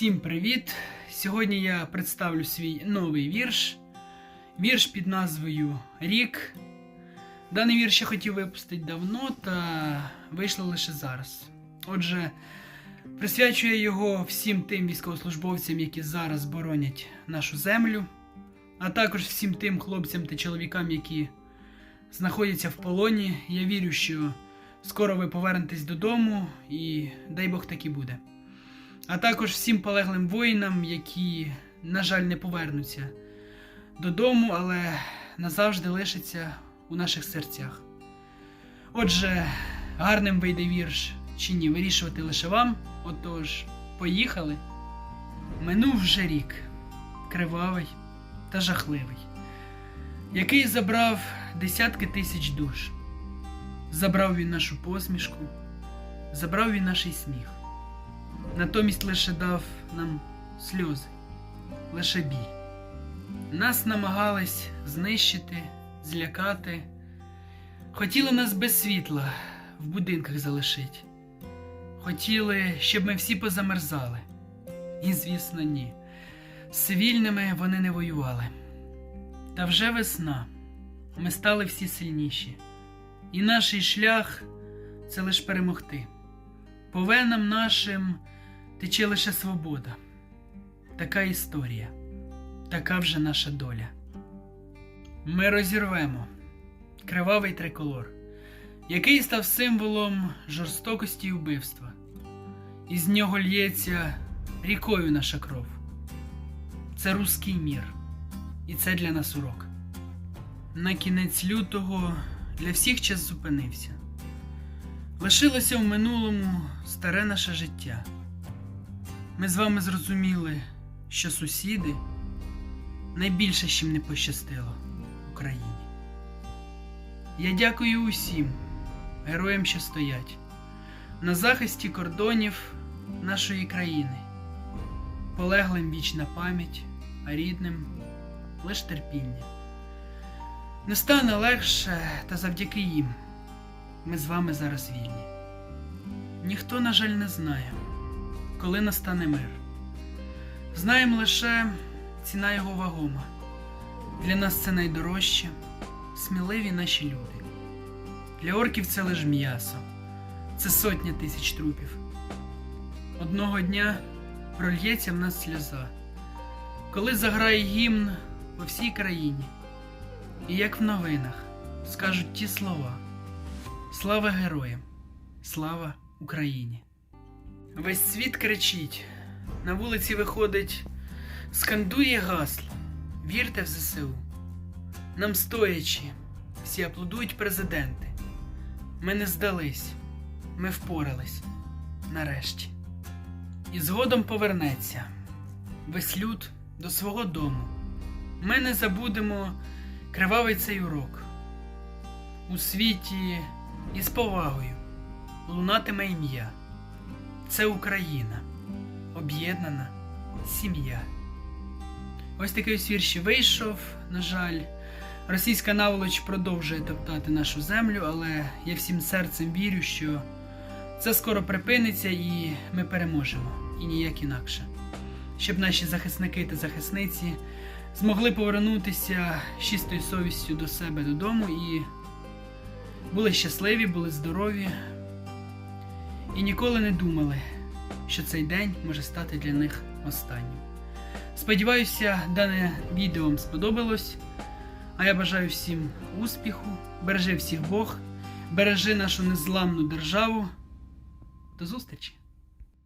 Всім привіт! Сьогодні я представлю свій новий вірш. Вірш під назвою Рік. Даний вірш я хотів випустити давно, та вийшло лише зараз. Отже, присвячую його всім тим військовослужбовцям, які зараз боронять нашу землю, а також всім тим хлопцям та чоловікам, які знаходяться в полоні. Я вірю, що скоро ви повернетесь додому, і дай Бог так і буде. А також всім полеглим воїнам, які, на жаль, не повернуться додому, але назавжди лишаться у наших серцях. Отже, гарним вийде вірш чи ні, вирішувати лише вам. Отож, поїхали. Минув вже рік, кривавий та жахливий, який забрав десятки тисяч душ. Забрав він нашу посмішку, забрав він наш сміх. Натомість лише дав нам сльози, лише біль. Нас намагались знищити, злякати, хотіли нас без світла в будинках залишить. Хотіли, щоб ми всі позамерзали. І, звісно, ні. З цивільними вони не воювали. Та вже весна, ми стали всі сильніші, і наш шлях це лиш перемогти. По венам нашим тече лише свобода. Така історія, така вже наша доля. Ми розірвемо кривавий триколор, який став символом жорстокості і вбивства. Із нього лється рікою наша кров. Це руський мір, і це для нас урок. На кінець лютого для всіх час зупинився. Лишилося в минулому старе наше життя. Ми з вами зрозуміли, що сусіди найбільше чим не пощастило Україні. Я дякую усім героям, що стоять на захисті кордонів нашої країни, полеглим вічна пам'ять, а рідним лиш терпіння. Не стане легше, та завдяки їм ми з вами зараз вільні. Ніхто, на жаль, не знає коли настане мир. Знаємо лише ціна його вагома. Для нас це найдорожче, сміливі наші люди. Для орків це лише м'ясо, це сотня тисяч трупів. Одного дня прольється в нас сльоза, коли заграє гімн по всій країні. І як в новинах скажуть ті слова: Слава героям! Слава Україні! Весь світ кричить, на вулиці виходить, скандує гасло. Вірте в ЗСУ. Нам стоячи, всі аплодують президенти. Ми не здались, ми впорались нарешті. І згодом повернеться весь люд до свого дому. Ми не забудемо кривавий цей урок. У світі із повагою лунатиме ім'я. Це Україна, об'єднана сім'я. Ось такий ось вірш вийшов. На жаль, російська наволоч продовжує топтати нашу землю, але я всім серцем вірю, що це скоро припиниться і ми переможемо, і ніяк інакше. Щоб наші захисники та захисниці змогли повернутися з чистою совістю до себе додому і були щасливі, були здорові і ніколи не думали, що цей день може стати для них останнім. Сподіваюся, дане відео вам сподобалось. А я бажаю всім успіху, бережи всіх Бог, бережи нашу незламну державу. До зустрічі!